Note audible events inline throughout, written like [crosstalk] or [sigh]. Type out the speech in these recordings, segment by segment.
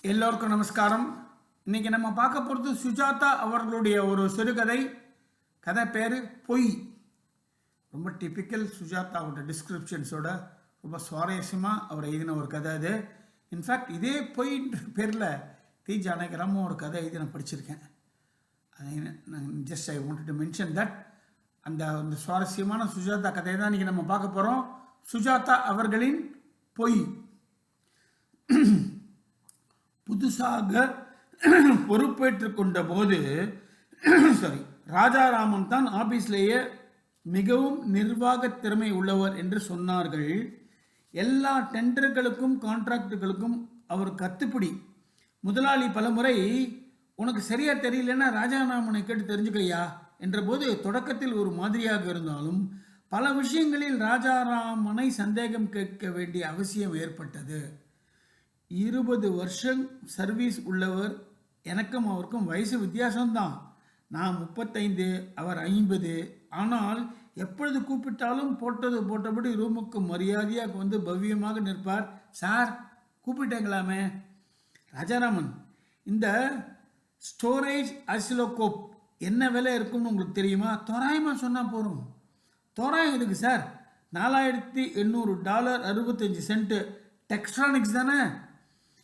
எல்லோருக்கும் நமஸ்காரம். இன்னைக்கு நம்ம பார்க்க போகிறது சுஜாதா அவர்களுடைய ஒரு சிறுகதை. கதை பேர் பொய். ரொம்ப டிப்பிக்கல் சுஜாதாவோட டிஸ்கிரிப்ஷன்ஸோட ரொம்ப சுவாரஸ்யமாக அவர் எழுதின ஒரு கதை அது. இன்ஃபேக்ட் இதே பொய்ன்ற பேரில் தி ஜானகிராமும் ஒரு கதை எழுதி நான் படிச்சிருக்கேன். அதை நான் just I want to mention that அந்த அந்த சுவாரஸ்யமான சுஜாதா கதையை தான் இன்றைக்கி நம்ம பார்க்க போகிறோம் சுஜாதா அவர்களின் பொய். புதுசாக பொறுப்பேற்று கொண்ட போது சாரி ராஜாராமன் தான் ஆபீஸ்லேயே மிகவும் நிர்வாக திறமை உள்ளவர் என்று சொன்னார்கள். எல்லா டெண்டர்களுக்கும் கான்ட்ராக்டுகளுக்கும் அவர் கத்துப்பிடி. முதலாளி பலமுறை உனக்கு சரியா தெரியலன்னா ராஜாராமனை கேட்டு தெரிஞ்சுக்கையா என்றபோது தொடக்கத்தில் ஒரு மாதிரியாக இருந்தாலும் பல விஷயங்களில் ராஜாராமனை சந்தேகம் கேட்க வேண்டிய அவசியம் ஏற்பட்டது. இருபது வருஷம் சர்வீஸ் உள்ளவர் எனக்கும் அவருக்கும் வயசு வித்தியாசம்தான். நான் முப்பத்தைந்து அவர் ஐம்பது. ஆனால் எப்பொழுது கூப்பிட்டாலும் போட்டது போட்டபடி ரூமுக்கு மரியாதையாக வந்து பவ்யமாக நிற்பார். சார் கூப்பிட்டேங்களாமே? ராஜாராமன் இந்த ஸ்டோரேஜ் அசிலோகோப் என்ன விலை இருக்கும்னு உங்களுக்கு தெரியுமா? தோராயமாக சொன்னால் போதும். தோராயம் இருக்கு சார்? நாலாயிரத்தி எண்ணூறு டாலர் அறுபத்தஞ்சு சென்ட்டு டெக்ஸ்ட்ரானிக்ஸ் தானே?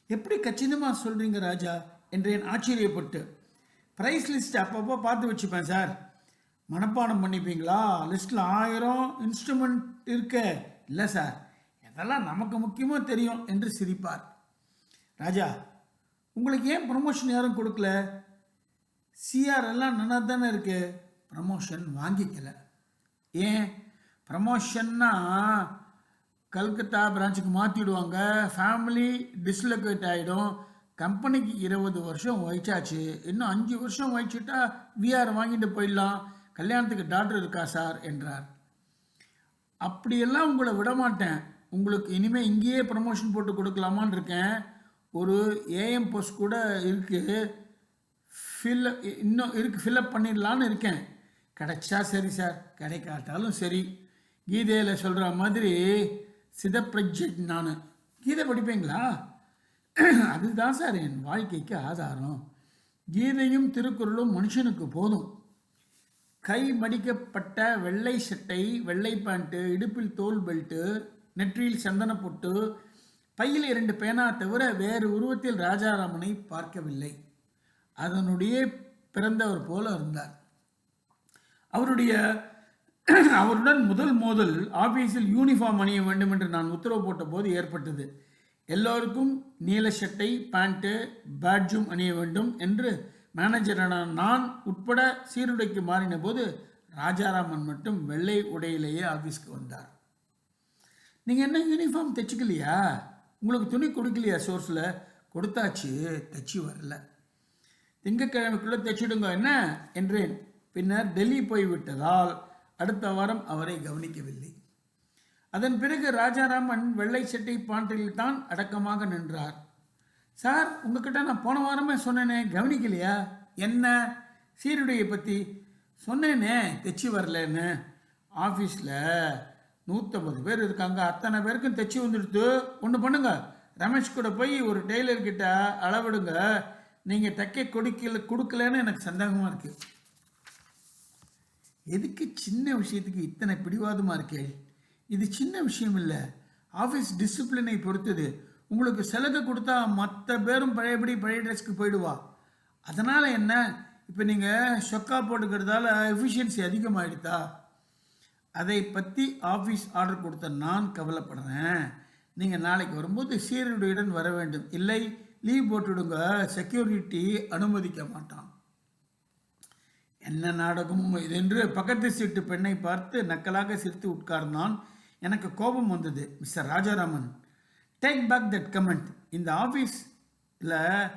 எப்படி கச்சிதமாக சொல்கிறீங்க ராஜா என்றேன் ஆச்சரியப்பட்டு. ப்ரைஸ் லிஸ்ட் அப்பப்போ பார்த்து வச்சுப்பேன் சார். மனப்பாடம் பண்ணிப்பீங்களா? லிஸ்ட்டில் ஆயிரம் இன்ஸ்ட்ருமெண்ட் இருக்க. இல்லை சார். இதெல்லாம் நமக்கு முக்கியமாக தெரியும் என்று சிரிப்பார். ராஜா உங்களுக்கு ஏன் ப்ரமோஷன் யாரும் கொடுக்கல? சிஆர் எல்லாம் நல்லா தானே இருக்கு. ப்ரமோஷன் வாங்கிக்கல. ஏன்? ப்ரமோஷன்னா கல்கத்தா பிரான்ச்சுக்கு மாற்றிடுவாங்க ஃபேமிலி டிஸ்லொகேட் ஆகிடும் கம்பெனிக்கு இருபது வருஷம் வயிச்சாச்சு இன்னும் அஞ்சு வருஷம் வயிச்சுட்டா விஆர் வாங்கிட்டு போயிடலாம். கல்யாணத்துக்கு டாக்டர் இருக்கா சார் என்றார். அப்படியெல்லாம் உங்களை விட மாட்டேன் உங்களுக்கு இனிமேல் இங்கேயே ப்ரமோஷன் போட்டு கொடுக்கலாமான்னு இருக்கேன். ஒரு ஏஎம் போஸ்ட் கூட இருக்குது ஃபில் இன்னும் இருக்கு. ஃபில்அப் பண்ணிடலான்னு இருக்கேன். கிடைச்சா சரி சார் கிடைக்காட்டாலும் சரி. கீதையில் சொல்கிற மாதிரி சிதப்பிரஜெட் நான் கீதை படிப்பீங்களா? அதுதான் சார் என் வாழ்க்கைக்கு ஆதாரம். கீதையும் திருக்குறளும் மனுஷனுக்கு போதும். கை மடிக்கப்பட்ட வெள்ளை சட்டை வெள்ளை பேண்ட்டு இடுப்பில் தோல் பெல்ட்டு நெற்றியில் சந்தன பொட்டு பையில் இரண்டு பேனா தவிர வேறு உருவத்தில் ராஜாராமனை பார்க்கவில்லை. அதனுடைய பிறந்தவர் போல இருந்தார். அவருடைய [clears throat] அவருடன் முதல் மோதல் ஆபீஸில் யூனிஃபார்ம் அணிய வேண்டும் என்று நான் உத்தரவு போட்ட போது ஏற்பட்டது. எல்லோருக்கும் நீல சட்டை பேண்ட்டு பேட்ஜும் அணிய வேண்டும் என்று மேனேஜரான நான் உட்பட சீருடைக்கு மாறின போது ராஜாராமன் மட்டும் வெள்ளை உடையிலேயே ஆஃபீஸ்க்கு வந்தார். நீங்கள் என்ன யூனிஃபார்ம் தைச்சிக்கலையா? உங்களுக்கு துணி கொடுக்கலையா சோர்ஸில்? கொடுத்தாச்சு தைச்சி வரல. திங்கக்கிழமைக்குள்ளே தைச்சிடுங்க என்ன? என்றேன். பின்னர் டெல்லி போய்விட்டதால் அடுத்த வாரம் அவரை கவனிக்கவில்லை. அதன் பிறகு ராஜாராமன் வெள்ளை சட்டை பாண்டில் தான் அடக்கமாக நின்றார். சார் உங்ககிட்ட நான் போன வாரமே சொன்னேனே கவனிக்கலையா? என்ன? சீருடையை பற்றி சொன்னேனே தைச்சி வரலன்னு. ஆஃபீஸில் நூற்றம்பது பேர் இருக்காங்க அத்தனை பேருக்கும் தைச்சி வந்துடுத்து. ஒன்று பண்ணுங்க. ரமேஷ் கூட போய் ஒரு டெய்லர்கிட்ட அளவிடுங்க. நீங்கள் தைக்க கொடுக்கல கொடுக்கலன்னு எனக்கு சந்தேகமாக இருக்குது எதுக்கு சின்ன விஷயத்துக்கு இத்தனை பிடிவாதமாக இருக்கே? இது சின்ன விஷயம் இல்லை. ஆஃபீஸ் டிசிப்ளினை பொறுத்தது. உங்களுக்கு சலுகை கொடுத்தா மற்ற பேரும் பழையபடி பழைய ட்ரெஸ்க்கு போயிடுவா. அதனால் என்ன? இப்போ நீங்கள் சொக்கா போட்டுக்கிறதால எஃபிஷியன்சி அதிகமாகிடுதா அதை பற்றி ஆஃபீஸ் ஆர்டர் கொடுத்த நான் கவலைப்படுறேன். நீங்கள் நாளைக்கு வரும்போது சீருடையுடன் வர வேண்டும். இல்லை லீவ் போட்டுடுங்க. செக்யூரிட்டி அனுமதிக்க மாட்டான். என்ன நாடகமும் இதென்று பக்கத்து சீட்டு பெண்ணை பார்த்து நக்கலாக சிரித்து உட்கார்ந்தான். எனக்கு கோபம் வந்தது mister Rajaraman. Take back that comment இந்த ஆஃபீஸில்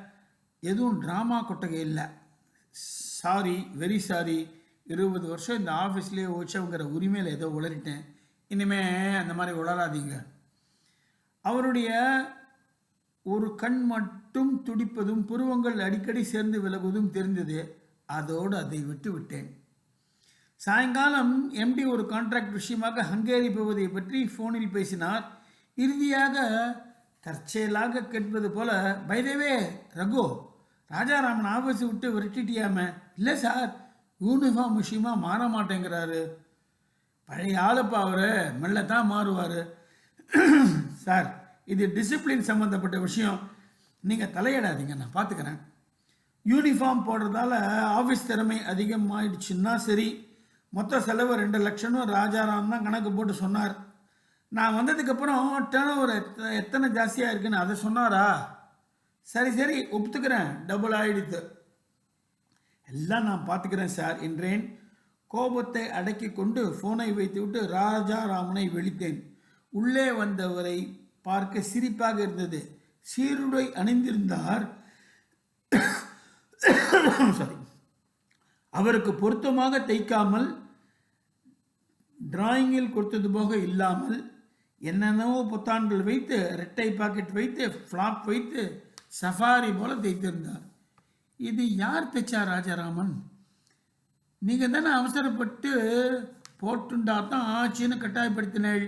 எதுவும் ட்ராமா கொட்டகை இல்லை. சாரி வெரி சாரி இருபது வருஷம் இந்த ஆஃபீஸ்லேயே ஓச்சவங்கிற உரிமையில் ஏதோ உளறிட்டேன். இனிமே அந்த மாதிரி உளராதீங்க அவருடைய ஒரு கண் மட்டும் துடிப்பதும் புருவங்கள் அடிக்கடி சேர்ந்து விலகுவதும் தெரிந்தது. அதோடு அதை விட்டு விட்டேன் சாயங்காலம் எம்டி ஒரு கான்ட்ராக்ட் விஷயமாக ஹங்கேரி போவதை பற்றி ஃபோனில் பேசினார். இறுதியாக தற்செயலாக கேட்பது போல பைதவே ரகு ராஜாராமன் ஆஃபீஸை விட்டு விரட்டிட்டியாம. இல்லை சார் யூனிஃபார்ம் விஷயமா மாற மாட்டேங்கிறாரு. பழைய ஆளுப்பா அவர் மெல்ல தான் மாறுவார். சார் இது டிசிப்ளின் சம்மந்தப்பட்ட விஷயம். நீங்கள் தலையிடாதீங்க நான் பார்த்துக்கிறேன். யூனிஃபார்ம் போடுறதால ஆஃபீஸ் திறமை அதிகமாகிடுச்சுன்னா சரி. மொத்த செலவு ரெண்டு லட்சம்னு ராஜாராம் தான் கணக்கு போட்டு சொன்னார். நான் வந்ததுக்கப்புறம் டேர்ன் ஓவர் எத்தனை ஜாஸ்தியாக இருக்குன்னு அதை சொன்னாரா? சரி சரி ஒப்புத்துக்கிறேன். டபுள் ஆயிடுத்து. எல்லாம் நான் பார்த்துக்கிறேன் சார் என்றேன். கோபத்தை அடக்கி கொண்டு ஃபோனை வைத்துவிட்டு ராஜாராமனை விழித்தேன். உள்ளே வந்தவரை பார்க்க சிரிப்பாக இருந்தது. சீருடை அணிந்திருந்தார். சாரி அவருக்கு பொருத்தமாக தைக்காமல் டிராயிங்கில் கொடுத்தது போக இல்லாமல் என்னென்னவோ புத்தாண்டுகள் வைத்து ரெட்டை பாக்கெட் வைத்து ஃப்ளாப் வைத்து சஃபாரி போல தைத்திருந்தார். இது யார் தைச்சா ராஜாராமன்? நீங்கள் தானே அவசரப்பட்டு போட்டுண்டா தான் ஆச்சுன்னு கட்டாயப்படுத்தினேள்.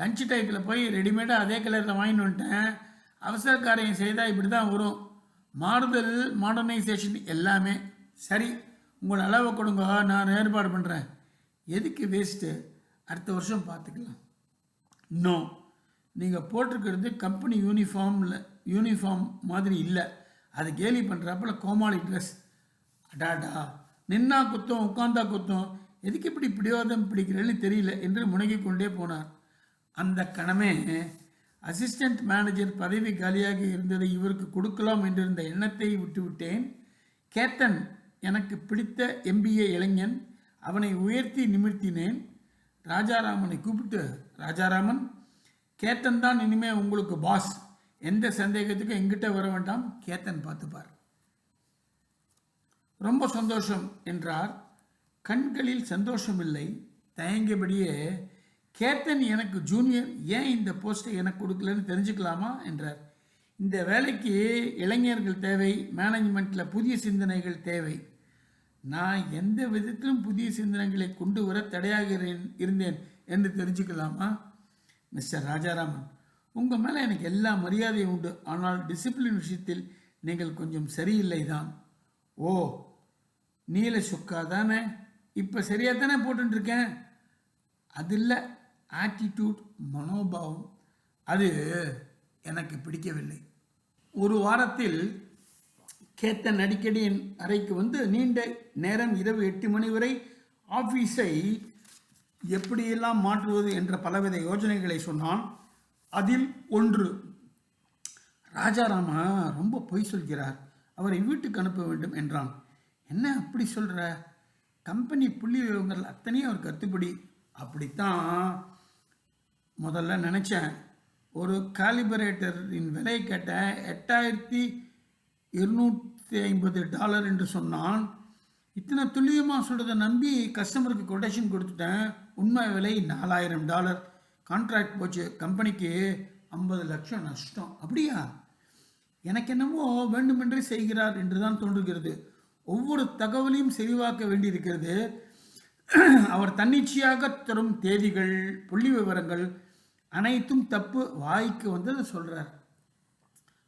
லஞ்ச் டைத்தில் போய் ரெடிமேடாக அதே கலரில் வாங்கிட்டு வந்துட்டேன். அவசர காரியம் செய்தால் இப்படி தான் வரும். மாறுதல் மாடர்னைசேஷன் எல்லாமே சரி. உங்கள் அளவை கொடுங்க. நான் ஏற்பாடு பண்ணுறேன் எதுக்கு வேஸ்ட்டு அடுத்த வருஷம் பார்த்துக்கலாம். இன்னும் நீங்கள் போட்டிருக்கிறது கம்பெனி யூனிஃபார்மில் யூனிஃபார்ம் மாதிரி இல்லை. அது கேலி பண்ணுறப்பல கோமாளி ட்ரெஸ் அடாடா. நின்னா குத்தம் உட்காந்தா குத்தம். எதுக்கு இப்படி பிடிவாதம் பிடிக்கிறேன்னு தெரியல என்று முனகிக் கொண்டே போனார். அந்த கணமே அசிஸ்டன்ட் மேனேஜர் பதவி காலியாக இருந்ததை இவருக்கு கொடுக்கலாம் என்றிருந்த எண்ணத்தை விட்டுவிட்டேன். கேத்தன் எனக்கு பிடித்த எம்பிஏ இளைஞன் அவனை உயர்த்தி நிமிர்த்தினேன். ராஜாராமனை கூப்பிட்டு ராஜாராமன் கேத்தன் தான் இனிமே உங்களுக்கு பாஸ் எந்த சந்தேகத்துக்கும் எங்கிட்ட வர வேண்டாம். கேத்தன் பார்த்துப்பார். ரொம்ப சந்தோஷம் என்றார். கண்களில் சந்தோஷமில்லை தயங்கியபடியே கேத்தன் எனக்கு ஜூனியர் ஏன் இந்த போஸ்ட்டை எனக்கு கொடுக்கலன்னு தெரிஞ்சுக்கலாமா? என்றார். இந்த வேலைக்கு இளைஞர்கள் தேவை மேனேஜ்மெண்ட்டில் புதிய சிந்தனைகள் தேவை. நான் எந்த விதத்திலும் புதிய சிந்தனைகளை கொண்டு வர தடையாக இருந்தேன் என்று தெரிஞ்சுக்கலாமா? மிஸ்டர் ராஜாராமன் உங்கள் மேலே எனக்கு எல்லா மரியாதையும் உண்டு. ஆனால் டிசிப்ளின் விஷயத்தில் நீங்கள் கொஞ்சம் சரியில்லை தான் ஓ நீல சுக்கா தானே? இப்போ சரியாக தானே போட்டுருக்கேன் அது இல்லை. ஆட்டிடியூட் மனோபாவம் அது எனக்கு பிடிக்கவில்லை. ஒரு வாரத்தில் கேத்தன் அடிக்கடி என் அறைக்கு வந்து நீண்ட நேரம் இரவு எட்டு மணி வரை ஆஃபீஸை எப்படியெல்லாம் மாற்றுவது என்ற பலவித யோஜனைகளை சொன்னான். அதில் ஒன்று ராஜாராமா ரொம்ப பொய் சொல்கிறார். அவரை வீட்டுக்கு அனுப்ப வேண்டும் என்றான். என்ன அப்படி சொல்கிற கம்பெனி புள்ளி விவரங்கள் அத்தனையும் அவர் கத்துப்படி. அப்படித்தான் முதல்ல நினச்சேன். ஒரு காலிபரேட்டரின் விலை கேட்டேன் எட்டாயிரத்தி இருநூற்றி ஐம்பது டாலர் என்று சொன்னான். இத்தனை துல்லியமாக சொல்கிறத நம்பி கஸ்டமருக்கு கொட்டேஷன் கொடுத்துட்டேன். உண்மை விலை நாலாயிரம் டாலர் கான்ட்ராக்ட் போச்சு. கம்பெனிக்கு ஐம்பது லட்சம் நஷ்டம். அப்படியா? எனக்கு என்னமோ வேண்டுமென்றே செய்கிறார் என்று தான் தோன்றுகிறது. ஒவ்வொரு தகவலையும் செறிவாக்க வேண்டியிருக்கிறது. அவர் தன்னிச்சையாக தரும் தேதிகள் புள்ளி விவரங்கள் அனைத்தும் தப்பு வாய்க்கு வந்ததை சொல்கிறார்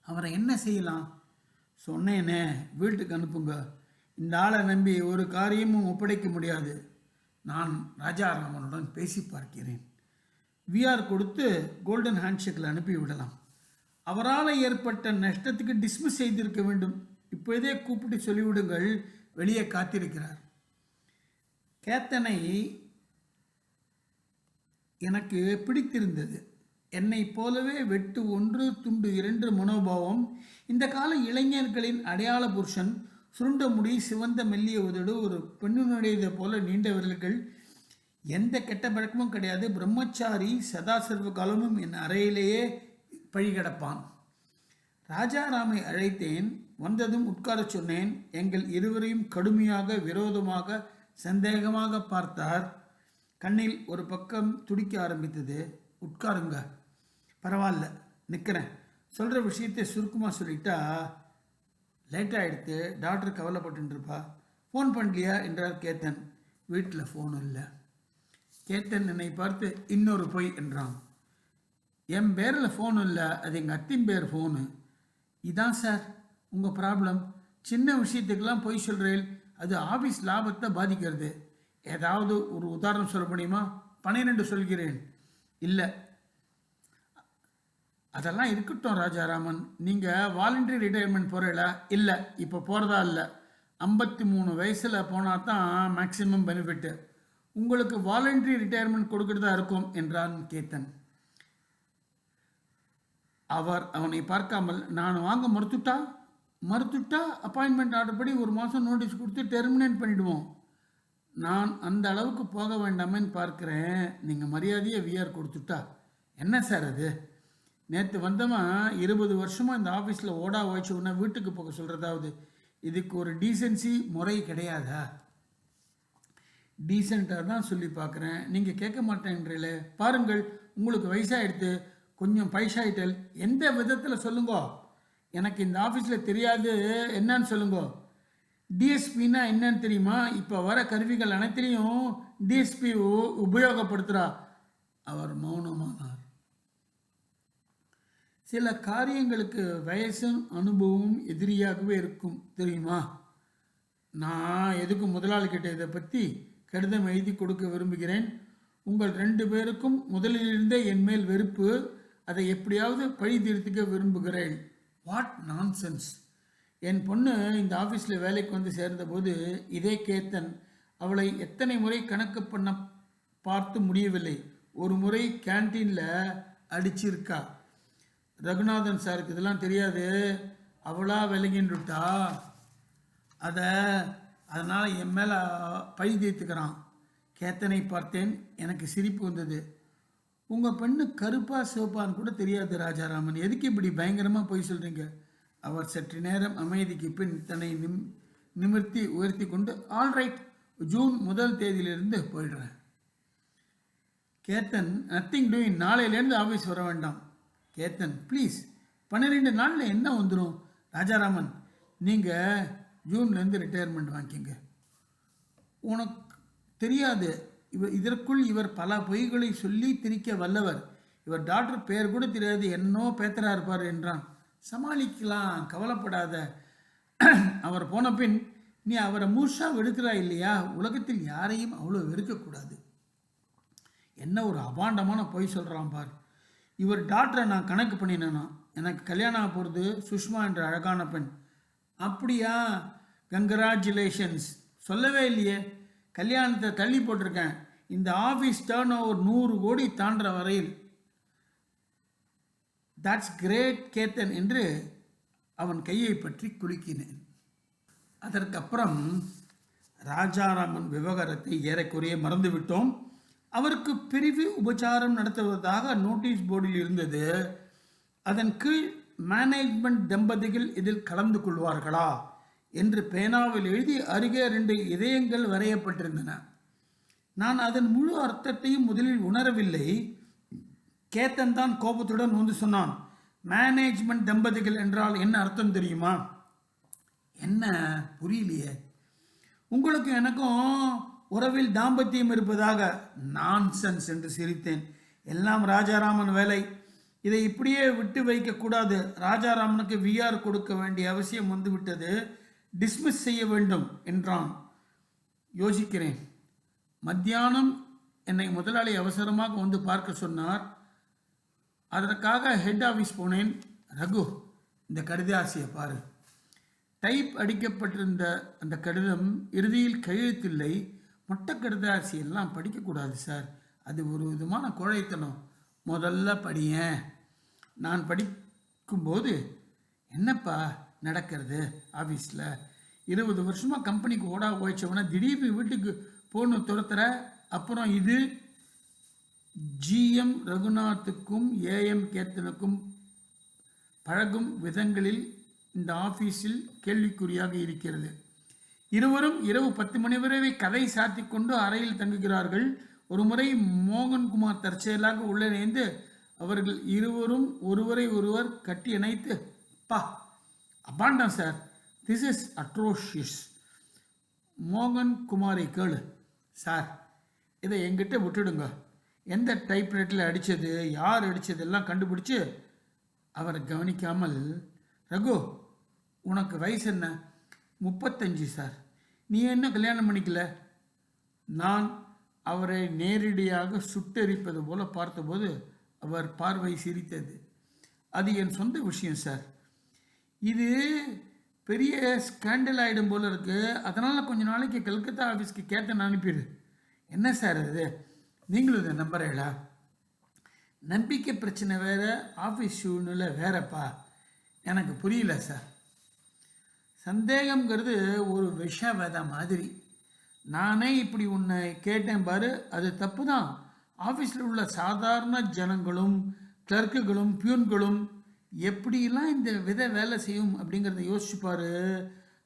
அவரை என்ன செய்யலாம்? சொன்னேனே வீட்டுக்கு அனுப்புங்க. இந்த ஆளை நம்பி ஒரு காரியமும் ஒப்படைக்க முடியாது. நான் ராஜாராமனுடன் பேசி பார்க்கிறேன். விஆர் கொடுத்து கோல்டன் ஹேண்ட்ஷேக்கில் அனுப்பி விடலாம். அவரால் ஏற்பட்ட நஷ்டத்துக்கு டிஸ்மிஸ் செய்திருக்க வேண்டும். இப்போதே கூப்பிட்டு சொல்லிவிடுங்கள். வெளியே காத்திருக்கிறார். கேத்தனை எனக்கு பிடித்திருந்தது. என்னை போலவே வெட்டு ஒன்று துண்டு இரண்டு மனோபாவம். இந்த கால இளைஞர்களின் அடையாள புருஷன் சுருண்ட முடி சிவந்த மெல்லிய உதடு ஒரு பெண்ணுடையதை போல நீண்ட விரல்கள் எந்த கெட்ட பழக்கமும் கிடையாது. பிரம்மச்சாரி சதா சர்வ காலமும் என் அறையிலேயே பழிகடப்பான். ராஜாராமை அழைத்தேன். வந்ததும் உட்காரச் சொன்னேன். எங்கள் இருவரையும் கடுமையாக விரோதமாக சந்தேகமாக பார்த்தார். கண்ணில் ஒரு பக்கம் துடிக்க ஆரம்பித்தது உட்காருங்க. பரவாயில்ல நிற்கிறேன் சொல்கிற விஷயத்தை சுருக்கமாக சொல்லிட்டா லேட்டாக எடுத்து டாக்டர் கவலைப்பட்டுருப்பா. ஃபோன் பண்ணலையா? என்றார் கேத்தன். வீட்டில் ஃபோன் இல்லை. கேத்தன் என்னை பார்த்து இன்னொரு பொய் என்றான். என் பேரில் ஃபோன் இல்லை அது எங்கள் அத்தின் பேர் ஃபோனு. இதான் சார் உங்கள் ப்ராப்ளம். சின்ன விஷயத்துக்கெல்லாம் பொய் சொல்கிறேன். அது ஆஃபீஸ் லாபத்தை பாதிக்கிறது. ஏதாவது ஒரு உதாரணம் சொல்ல முடியுமா? பன்னிரெண்டு சொல்கிறேன். இல்லை. அதெல்லாம் இருக்கட்டும் ராஜாராமன். நீங்கள் வாலண்டரி ரிட்டையர்மெண்ட் போகிறீங்களா இல்லை. இப்போ போகிறதா இல்லை. ஐம்பத்தி மூணு வயசில் போனால் தான் மேக்சிமம் பெனிஃபிட்டு உங்களுக்கு வாலண்டரி ரிட்டையர்மெண்ட் கொடுக்கறதா இருக்கும் என்றான் கேத்தன். அவர் அவனை பார்க்காமல் நான் வாங்க மறுத்துட்டா? மறுத்துட்டா அப்பாயின்மெண்ட் ஆர்டர் படி ஒரு மாதம் நோட்டீஸ் கொடுத்து டெர்மினேட் பண்ணிவிடுவோம் நான் அந்த அளவுக்கு போக வேண்டாமேன்னு பார்க்குறேன். நீங்கள் மரியாதையை விஆர் கொடுத்துட்டா என்ன சார் அது? நேற்று வந்தவன் இருபது வருஷமாக இந்த ஆஃபீஸில் ஓடா வச்சு உடனே வீட்டுக்கு போக சொல்கிறதாவது இதுக்கு ஒரு டீசென்சி முறை கிடையாதா? டீசெண்டாக தான் சொல்லி பார்க்குறேன். நீங்கள் கேட்க மாட்டேன்றீங்களே. பாருங்கள் உங்களுக்கு வயசாகிடுத்து கொஞ்சம் பைசாயிட்டல். எந்த விதத்தில் சொல்லுங்கோ? எனக்கு இந்த ஆஃபீஸில் தெரியாது. என்னன்னு சொல்லுங்கோ? டிஎஸ்பின்னா என்னன்னு தெரியுமா? இப்போ வர கருவிகள் அனைத்திலையும் டிஎஸ்பி உபயோகப்படுத்துகிறா அவர் மௌனமானார். சில காரியங்களுக்கு வயசும் அனுபவமும் எதிரியாகவே இருக்கும் தெரியுமா? நான் எதுக்கு முதலாளிகிட்ட இதை பற்றி கடிதம் எழுதி கொடுக்க விரும்புகிறேன்? உங்கள் ரெண்டு பேருக்கும் முதலிலிருந்தே என் மேல் வெறுப்பு. அதை எப்படியாவது பழி தீர்த்துக்க விரும்புகிறேன். வாட் நான்சென்ஸ் என் பொண்ணு இந்த ஆஃபீஸில் வேலைக்கு வந்து சேர்ந்தபோது இதே கேத்தன் அவளை எத்தனை முறை கணக்கு பண்ண பார்த்து முடியவில்லை. ஒரு முறை கேன்டீனில் அடிச்சிருக்கா. ரகுநாதன் சாருக்கு இதெல்லாம் தெரியாது. அவளாக விலகின்றுட்டா அதை அதனால் என் மேலே பழி தீர்த்துக்கிறான் கேத்தனை பார்த்தேன். எனக்கு சிரிப்பு வந்தது. உங்கள் பெண்ணு கருப்பா சிவப்பான்னு கூட தெரியாது ராஜாராமன். எதுக்கு இப்படி பயங்கரமாக போய் சொல்கிறீங்க அவர் சற்று நேரம் அமைதிக்கு பின் தன்னை நிம் நிமிர்த்தி உயர்த்தி கொண்டு ஆல்ரைட் ஜூன் முதல் தேதியிலிருந்து போயிடுறேன். கேத்தன் நத்திங் டூயிங் நாளையிலேருந்து ஆஃபீஸ் வர வேண்டாம். கேத்தன் ப்ளீஸ் பன்னிரெண்டு நாளில் என்ன வந்துடும் ராஜாராமன் நீங்கள் ஜூன்லேருந்து ரிட்டையர்மெண்ட் வாங்கிக்கங்க. உனக்கு தெரியாது. இவர் இதற்குள் இவர் பல பொய்களை சொல்லி திரிக்க வல்லவர். இவர் டாக்டர் பேர் கூட தெரியாது. என்னோ பேத்தரா இருப்பார் என்றான். சமாளிக்கலாம் கவலைப்படாத. அவர் போன பின் நீ அவரை மூஷா வெடுக்கிறாய் இல்லையா? உலகத்தில் யாரையும் அவ்வளோ வெறுக்கக்கூடாது. என்ன ஒரு அபாண்டமான பொய் சொல்கிறான் பார். இவர் டாக்டரை நான் கணக்கு பண்ணினேனா? எனக்கு கல்யாணம் ஆக போகிறது சுஷ்மா என்ற அழகான பெண். அப்படியா? கங்கராச்சுலேஷன்ஸ் சொல்லவே இல்லையே. கல்யாணத்தை தள்ளி போட்டிருக்கேன். இந்த ஆஃபீஸ் டேர்ன் ஓவர் நூறு கோடி தாண்டுற வரையில் தட்ஸ் கிரேட் கேத்தன் என்று அவன் கையை பற்றி குலுக்கினேன். அதற்கப்புறம் ராஜாராமன் விவகாரத்தை ஏறக்குறைய மறந்துவிட்டோம். அவருக்கு பிரிவு உபச்சாரம் நடத்துவதாக நோட்டீஸ் போர்டில் இருந்தது. அதன் கீழ் மேனேஜ்மெண்ட் தம்பதிகள் இதில் கலந்து கொள்வார்களா என்று பேனாவில் எழுதி அருகே ரெண்டு இதயங்கள் வரையப்பட்டிருந்தன. நான் அதன் முழு அர்த்தத்தையும் முதலில் உணரவில்லை. கேத்தன் தான் கோபத்துடன் வந்து சொன்னான் மேனேஜ்மெண்ட் தம்பதிகள் என்றால் என்ன அர்த்தம் தெரியுமா? என்ன? புரியலையே. உங்களுக்கும் எனக்கும் உறவில் தாம்பத்தியம் இருப்பதாக நான்சென்ஸ் என்று சிரித்தேன். எல்லாம் ராஜாராமன் வேலை. இதை இப்படியே விட்டு வைக்கக்கூடாது ராஜாராமனுக்கு விஆர் கொடுக்க வேண்டிய அவசியம் வந்துவிட்டது டிஸ்மிஸ் செய்ய வேண்டும் என்றான். யோசிக்கிறேன். மத்தியானம் என்னை முதலாளி அவசரமாக வந்து பார்க்க சொன்னார். அதற்காக ஹெட் ஆஃபீஸ் போனேன். ரகு இந்த கடிதாசியை பாரு. டைப் அடிக்கப்பட்டிருந்த அந்த கடிதம் இறுதியில் கையெழுத்தில்லை. மொட்டை கடிதாசி எல்லாம் படிக்கக்கூடாது சார் அது ஒரு விதமான கோழைத்தனம். முதல்ல படியேன் நான் படிக்கும்போது என்னப்பா நடக்கிறது ஆஃபீஸில் இருபது வருஷமாக கம்பெனிக்கு ஓடா போயிச்சவனா திடீர்னு வீட்டுக்கு போகணும் துரத்துற? அப்புறம் இது ஜிஎம் ரகுநாத்துக்கும் ஏஎம் கேத்தனுக்கும் பழகும் விதங்களில் இந்த ஆஃபீஸில் கேள்விக்குறியாக இருக்கிறது. இருவரும் இரவு பத்து மணி வரை கதை சாத்தி கொண்டு அறையில் தங்குகிறார்கள். ஒருமுறை மோகன்குமார் தற்செயலாக உள்ளிணைந்து அவர்கள் இருவரும் ஒருவரை ஒருவர் கட்டி இணைத்து பா அபாண்டம் சார். திஸ் இஸ் அட்ரோஷியஸ் மோகன் குமாரை கேளு. சார் இதை எங்கிட்ட விட்டுடுங்க. எந்த டைப்ரைட்டில் அடித்தது யார் அடித்தது எல்லாம் கண்டுபிடிச்சு அவரை கவனிக்காமல் ரகு உனக்கு வயசு என்ன? முப்பத்தஞ்சு சார். நீ என்ன கல்யாணம் பண்ணிக்கல? நான் அவரை நேரடியாக சுட்டெரிப்பது போல பார்த்தபோது அவர் பார்வை சிரித்தது. அது என் சொந்த விஷயம் சார். இது பெரிய ஸ்கேண்டல் ஆகிடும் போல இருக்குது அதனால் கொஞ்ச நாளைக்கு கல்கத்தா ஆஃபீஸ்க்கு கேட்டேன் அனுப்பிடு. என்ன சார் அது? நீங்களும் இதை நம்புறீங்களா? நம்பிக்கை பிரச்சனை வேறு ஆஃபீஸ் சூழ்நிலை வேறப்பா. எனக்கு புரியல சார் சந்தேகம்ங்கிறது ஒரு விஷ விதை மாதிரி. நானே இப்படி உன்னை கேட்டேன் பாரு அது தப்பு தான் ஆஃபீஸில் உள்ள சாதாரண ஜனங்களும் கிளர்க்குகளும் பியூன்களும் எப்படிலாம் இந்த விதை வேலை செய்யும் அப்படிங்கிறத யோசிச்சு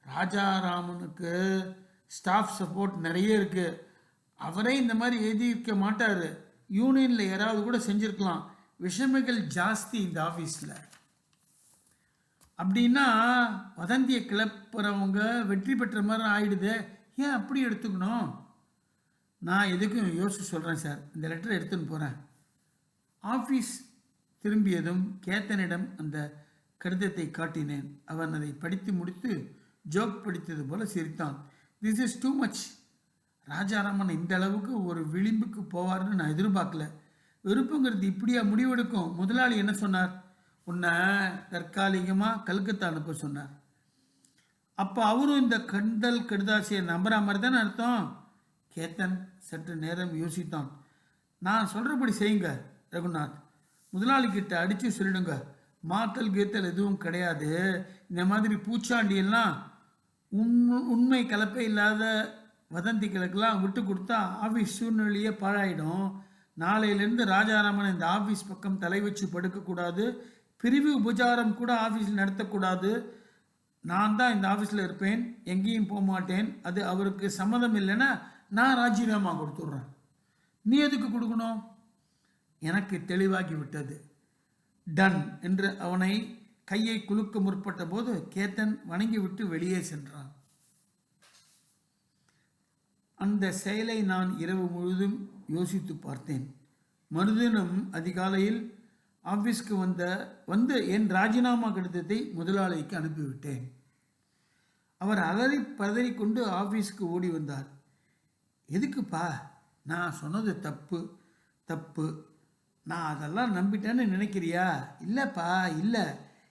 ராஜாராமனுக்கு ஸ்டாஃப் சப்போர்ட் நிறைய இருக்குது அவரே இந்த மாதிரி எழுதியிருக்க மாட்டார். யூனியனில் யாராவது கூட செஞ்சுருக்கலாம். விஷமிகள் ஜாஸ்தி இந்த ஆஃபீஸில் அப்படின்னா வதந்தியை கிளப்புறவங்க வெற்றி பெற்ற மாதிரி ஆயிடுது. ஏன் அப்படி எடுத்துக்கணும்? நான் எதுக்கும் யோசிச்சு சொல்கிறேன் சார். இந்த லெட்டரை எடுத்துன்னு போகிறேன் ஆஃபீஸ் திரும்பியதும் கேத்தனிடம் அந்த கடிதத்தை காட்டினேன். அவன் அதை படித்து முடித்து ஜோக் படித்தது போல சிரித்தான். This is too much Rajaraman இந்த அளவுக்கு ஒரு விளிம்புக்கு போவார்னு நான் எதிர்பார்க்கல. வெறுப்புங்கிறது இப்படியா முடிவெடுக்கும்? முதலாளி என்ன சொன்னார்? உன்னை தற்காலிகமாக கல்கத்தா அனுப்ப சொன்னார். அப்போ அவரும் இந்த கண்டல் கெடுதாசியை நம்புற மாதிரி தானே அர்த்தம்? கேத்தன் சற்று நேரம் யோசித்தான். நான் சொல்கிறபடி செய்யுங்க ரகுநாத். முதலாளிக்கிட்ட அடித்து சொல்லிடுங்க. மாத்தல் கீத்தல் எதுவும் கிடையாது. இந்த மாதிரி பூச்சாண்டியெல்லாம் உண் உண்மை உண்மை கலப்பே இல்லாத வதந்திகளுக்கெல்லாம் விட்டு கொடுத்தா ஆஃபீஸ் சூழ்நிலையே பாழாயிடும். நாளையிலேருந்து ராஜாராமன் இந்த ஆஃபீஸ் பக்கம் தலை வச்சு படுக்கக்கூடாது. பிரிவு உபச்சாரம் கூட ஆஃபீஸில் நடத்தக்கூடாது. நான் தான் இந்த ஆஃபீஸில் இருப்பேன். எங்கேயும் போக மாட்டேன். அது அவருக்கு சம்மதம் இல்லைன்னா நான் ராஜினாமா கொடுத்துட்றேன். நீ எதுக்கு கொடுக்கணும்? எனக்கு தெளிவாகி விட்டது. டன் என்று அவனை கையை குலுக்க முற்பட்ட போது கேத்தன் வணங்கிவிட்டு வெளியே சென்றான். அந்த செயலை நான் இரவு முழுதும் யோசித்து பார்த்தேன். மறுதினம் அதிகாலையில் ஆஃபீஸ்க்கு வந்த வந்து என் ராஜினாமா கடிதத்தை முதலாளிக்கு அனுப்பிவிட்டேன். அவர் அலறி பதறி கொண்டு ஆஃபீஸ்க்கு ஓடி வந்தார். எதுக்குப்பா? நான் சொன்னது தப்பு தப்பு. நான் அதெல்லாம் நம்பிட்டேன்னு நினைக்கிறியா? இல்லைப்பா இல்லை.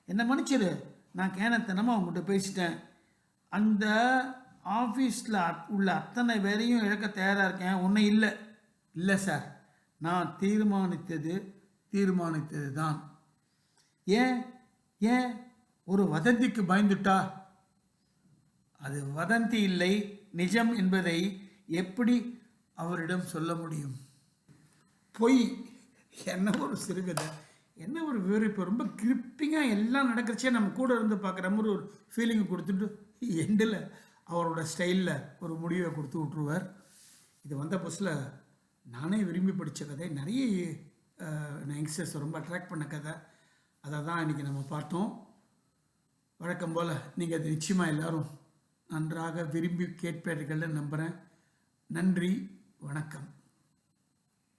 என்னை மன்னிச்சிரு. நான் கேனத்தனமாக உங்கள்கிட்ட பேசிட்டேன். அந்த ஆஃபீஸில் உள்ள அத்தனை பேரையும் இழக்க தயாராக இருக்கேன். ஒன்றும் இல்லை. இல்லை சார். நான் தீர்மானித்தது தீர்மானித்தது தான் ஏன்? ஏன்? ஒரு வதந்திக்கு பயந்துட்டா? அது வதந்தி இல்லை நிஜம் என்பதை எப்படி அவரிடம் சொல்ல முடியும்? பொய். என்ன ஒரு சிறுகதை. என்ன ஒரு விவரிப்பு. ரொம்ப கிரிப்பிங்காக எல்லாம் நடக்கிறச்சே நம்ம கூட இருந்து பார்க்குற மாதிரி ஒரு ஃபீலிங்கை கொடுத்துட்டு எண்டில் அவரோட ஸ்டைலில் ஒரு முடிவை கொடுத்து விட்ருவார் இது வந்த புதுசில் நானே விரும்பி படித்த கதை. நிறைய யங்ஸ்டர்ஸ் ரொம்ப அட்ராக்ட் பண்ண கதை. அதை தான் இன்றைக்கி நம்ம பார்த்தோம். வழக்கம் போல் நீங்கள் அது நிச்சயமாக எல்லாரும் நன்றாக விரும்பி கேட்பீர்கள்னு நம்புகிறேன் நன்றி வணக்கம்.